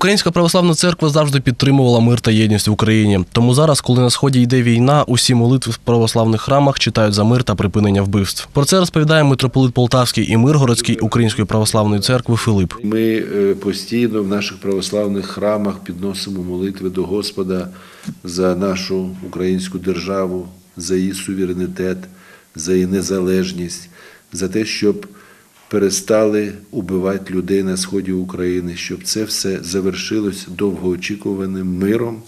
Українська православна церква завжди підтримувала мир та єдність в Україні. Тому зараз, коли на сході йде війна, усі молитви в православних храмах читають за мир та припинення вбивств. Про це розповідає митрополит Полтавський і Миргородський Української православної церкви Филип. Ми е, постійно в наших православних храмах підносимо молитви до Господа за нашу українську державу, за її суверенітет, за її незалежність, за те, щоб перестали убивати людей на сході України, щоб це все завершилось довгоочікуваним миром,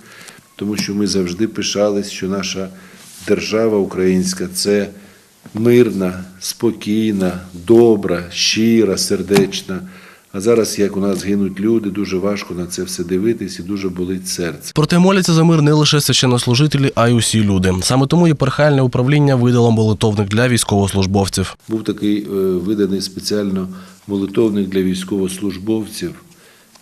тому що ми завжди пишались, що наша держава українська це мирна, спокійна, добра, щира, сердечна. А зараз, як у нас гинуть люди, дуже важко на це все дивитись і дуже болить серце. Проте моляться за мир не лише священнослужителі, а й усі люди. Саме тому єпархіальне управління видало молитовник для військовослужбовців. Був такий е, виданий спеціально молитовник для військовослужбовців,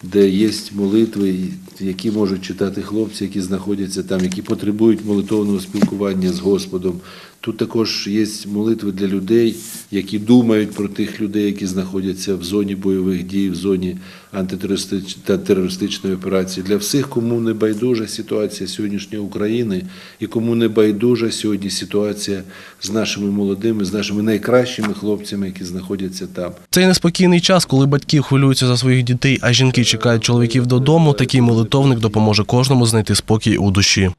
де є молитви, які можуть читати хлопці, які знаходяться там, які потребують молитовного спілкування з Господом. Тут також є молитви для людей, які думають про тих людей, які знаходяться в зоні бойових дій, в зоні антитерористичної операції. Для всіх, кому не байдужа ситуація сьогоднішньої України і кому не байдужа сьогодні ситуація з нашими молодими, з нашими найкращими хлопцями, які знаходяться там. Цей неспокійний час, коли батьки хвилюються за своїх дітей, а жінки чекають чоловіків додому. Такий молитовник допоможе кожному знайти спокій у душі.